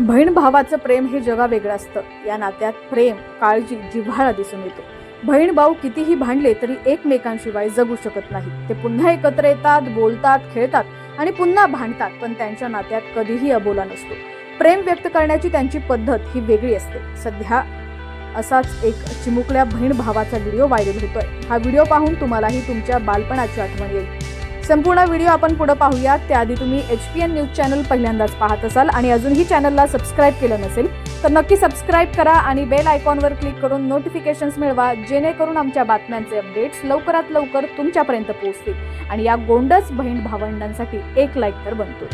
बहीण भावाचं प्रेम हे जगा वेगळं असतं. या नात्यात प्रेम काळजी जिव्हाळा दिसून येतो. बहीण भाऊ कितीही भांडले तरी एकमेकांशिवाय जगू शकत नाही ते पुन्हा एकत्र येतात बोलतात खेळतात आणि पुन्हा भांडतात पण त्यांच्या नात्यात कधीही अबोला नसतो. प्रेम व्यक्त करण्याची त्यांची पद्धत ही वेगळी असते. सध्या असाच एक चिमुकल्या बहीण भावाचा व्हिडिओ व्हायरल होतोय. हा व्हिडिओ पाहून तुम्हालाही तुमच्या बालपणाची आठवण येईल. संपूर्ण व्हिडिओ आपण पुढे पाहूयात. त्याआधी तुम्ही H P N news channel पहिल्यांदाच पाहत असाल आणि अजूनही चॅनलला सबस्क्राईब केलं नसेल तर नक्की सबस्क्राईब करा आणि बेल आयकॉनवर क्लिक करून नोटिफिकेशन्स मिळवा जेणेकरून आमच्या बातम्यांचे अपडेट्स लवकरात लवकर तुमच्यापर्यंत पोहोचतील आणि या गोंडस बहीण भावंडांसाठी एक लाईक तर बनतो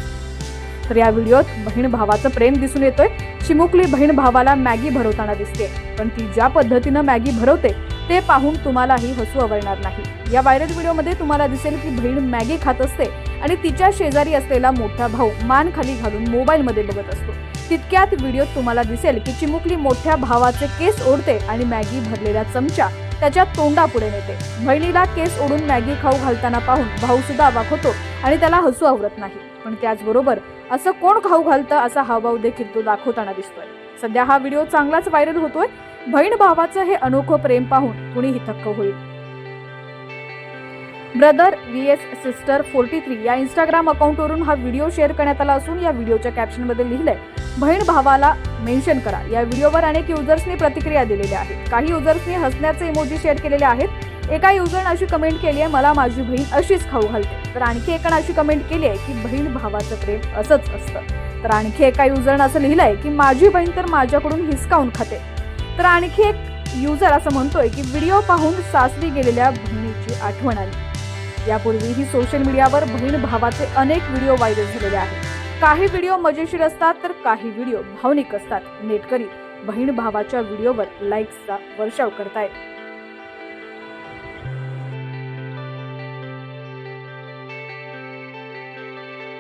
तर या व्हिडिओत बहीण भावाचं प्रेम दिसून येतोय. चिमुकली बहीण भावाला मॅगी भरवताना दिसते पण ती ज्या पद्धतीनं मॅगी भरवते ते पाहून तुम्हालाही हसू आवडणार नाही. या व्हायरल व्हिडिओमध्ये तुम्हाला दिसेल की बहीण मॅगी खात असते आणि तिच्या शेजारी असलेला मोठा भाऊ मान खाली घालून मोबाईलमध्ये बघत असतो. तितक्यात व्हिडिओत तुम्हाला दिसेल की चिमुकली मोठ्या भावाचे केस ओढते आणि मॅगी भरलेला चमचा त्याच्या तोंडापुढे नेते. बहिणीला केस ओढून मॅगी खाऊ घालताना पाहून भाऊ सुद्धा अवाक होतो आणि त्याला हसू आवरत नाही. पण त्याचबरोबर असं कोण खाऊ घालतं असा हावभाव देखील तो दाखवताना दिसतोय. सध्या हा व्हिडिओ चांगलाच व्हायरल होतोय बहीण भावाचं हे अनोखं प्रेम पाहून कुणीही थक्क होईल. Brother V S sister forty three या इंस्टाग्राम अकाउंटवरून हा व्हिडिओ शेअर करण्यात आला असून या व्हिडिओच्या कॅप्शनमध्ये लिहिलंय बहीण भावाला मेन्शन करा. या व्हिडिओवर अनेक युजर्सनी प्रतिक्रिया दिलेल्या आहेत काही युजर्सनी हसण्याचे इमोजी शेअर केलेले आहेत. एका युजरनं अशी कमेंट केली आहे मला माझी बहीण अशीच खाऊ घालते. तर आणखी एकानं अशी कमेंट केली आहे की बहीण भावाचं प्रेम असंच असतं. तर आणखी एका युजरनं असं लिहिलंय की माझी बहीण तर माझ्याकडून हिसकावून खाते. तर आणखी एक युजर असं म्हणतोय की व्हिडिओ पाहून सासरी गेलेल्या बहिणीची आठवण आली. यापूर्वीही सोशल मीडियावर बहीण भावाचे अनेक व्हिडिओ व्हायरल झालेले आहेत. काही व्हिडिओ मजेशीर असतात तर काही व्हिडिओ भावनिक असतात. नेटकरी बहीण भावाच्या व्हिडिओवर लाईक्सचा वर्षाव करतायत.